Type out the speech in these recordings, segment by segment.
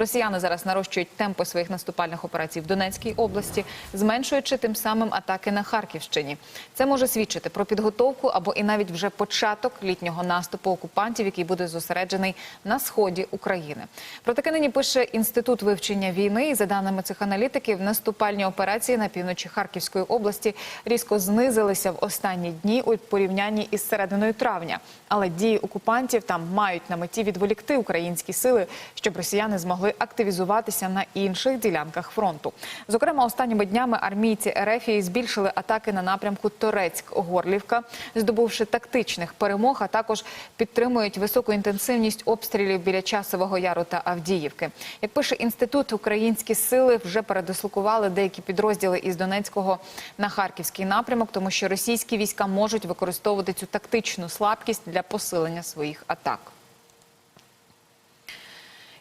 Росіяни зараз нарощують темпи своїх наступальних операцій в Донецькій області, зменшуючи тим самим атаки на Харківщині. Це може свідчити про підготовку або і навіть вже початок літнього наступу окупантів, який буде зосереджений на сході України. Про таке нині пише інститут вивчення війни. І за даними цих аналітиків, наступальні операції на півночі Харківської області різко знизилися в останні дні у порівнянні із серединою травня. Але дії окупантів там мають на меті відволікти українські сили, щоб росіяни змогли активізуватися на інших ділянках фронту. Зокрема, останніми днями армійці РФ збільшили атаки на напрямку Торецьк-Горлівка, здобувши тактичних перемог, а також підтримують високу інтенсивність обстрілів біля Часового Яру та Авдіївки. Як пише інститут, українські сили вже передислокували деякі підрозділи із Донецького на Харківський напрямок, тому що російські війська можуть використовувати цю тактичну слабкість для посилення своїх атак.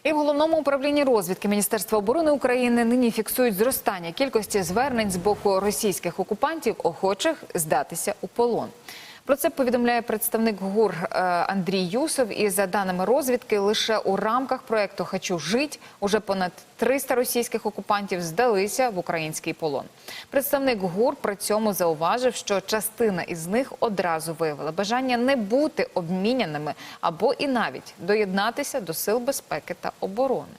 І в головному управлінні розвідки Міністерства оборони України нині фіксують зростання кількості звернень з боку російських окупантів, охочих здатися у полон. Про це повідомляє представник ГУР е, Андрій Юсов. І за даними розвідки, лише у рамках проекту Хочу жить уже понад 300 російських окупантів здалися в український полон. Представник ГУР при цьому зауважив, що частина із них одразу виявила бажання не бути обміняними або і навіть доєднатися до сил безпеки та оборони.